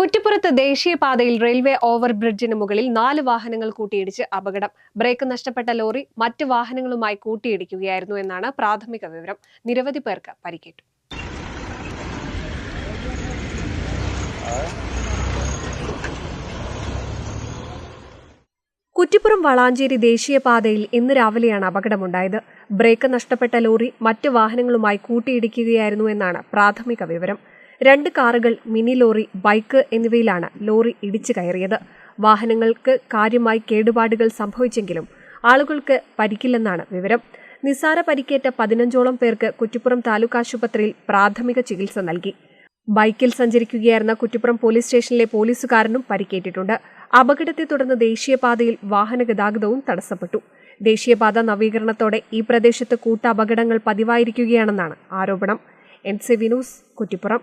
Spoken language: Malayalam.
കുറ്റിപ്പുറത്ത് ദേശീയപാതയിൽ റെയിൽവേ ഓവർ ബ്രിഡ്ജിന് മുകളിൽ നാല് വാഹനങ്ങൾ കൂട്ടിയിടിച്ച് അപകടം. ബ്രേക്ക് നഷ്ടപ്പെട്ട ലോറി മറ്റ് വാഹനങ്ങളുമായി കൂട്ടിയിടിക്കുകയായിരുന്നു എന്നാണ് പ്രാഥമിക വിവരം. നിരവധി പേർക്ക് പരിക്കേറ്റു. കുറ്റിപ്പുറം വളാഞ്ചേരി ദേശീയപാതയിൽ ഇന്ന് രാവിലെയാണ് അപകടമുണ്ടായത്. ബ്രേക്ക് നഷ്ടപ്പെട്ട ലോറി മറ്റ് വാഹനങ്ങളുമായി കൂട്ടിയിടിക്കുകയായിരുന്നു എന്നാണ് പ്രാഥമിക വിവരം. രണ്ട് കാറുകൾ മിനി ലോറി ബൈക്ക് എന്നിവയിലാണ് ലോറി ഇടിച്ചു കയറിയത്. വാഹനങ്ങൾക്ക് കാര്യമായി കേടുപാടുകൾ സംഭവിച്ചെങ്കിലും ആളുകൾക്ക് പരിക്കില്ലെന്നാണ് വിവരം. നിസാര പരിക്കേറ്റ പതിനഞ്ചോളം പേർക്ക് കുറ്റിപ്പുറം താലൂക്ക് ആശുപത്രിയിൽ പ്രാഥമിക ചികിത്സ നൽകി. ബൈക്കിൽ സഞ്ചരിക്കുകയായിരുന്ന കുറ്റിപ്പുറം പോലീസ് സ്റ്റേഷനിലെ പോലീസുകാരനും പരിക്കേറ്റിട്ടുണ്ട്. അപകടത്തെ തുടർന്ന് ദേശീയപാതയിൽ വാഹന ഗതാഗതവും തടസ്സപ്പെട്ടു. ദേശീയപാത നവീകരണത്തോടെ ഈ പ്രദേശത്ത് കൂട്ട അപകടങ്ങൾ പതിവായിരിക്കുകയാണെന്നാണ് ആരോപണം. N C Vinoos Kuttippuram.